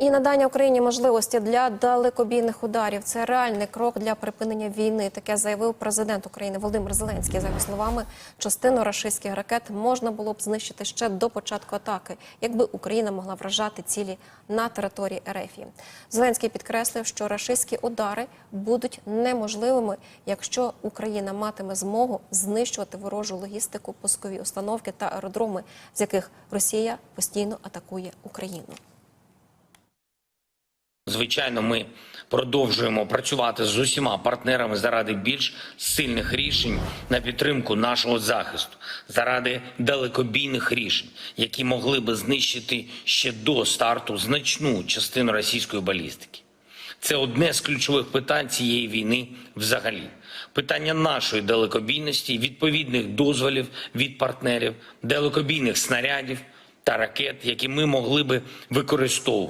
І надання Україні можливості для далекобійних ударів це реальний крок для припинення війни. Таке заявив президент України Володимир Зеленський. За його словами, частину рашистських ракет можна було б знищити ще до початку атаки, якби Україна могла вражати цілі на території РФ. Зеленський підкреслив, що рашистські удари будуть неможливими, якщо Україна матиме змогу знищувати ворожу логістику, пускові установки та аеродроми, з яких Росія постійно атакує Україну. Звичайно, ми продовжуємо працювати з усіма партнерами заради більш сильних рішень на підтримку нашого захисту, заради далекобійних рішень, які могли би знищити ще до старту значну частину російської балістики. Це одне з ключових питань цієї війни взагалі. Питання нашої далекобійності, відповідних дозволів від партнерів, далекобійних снарядів та ракет, які ми могли би використовувати.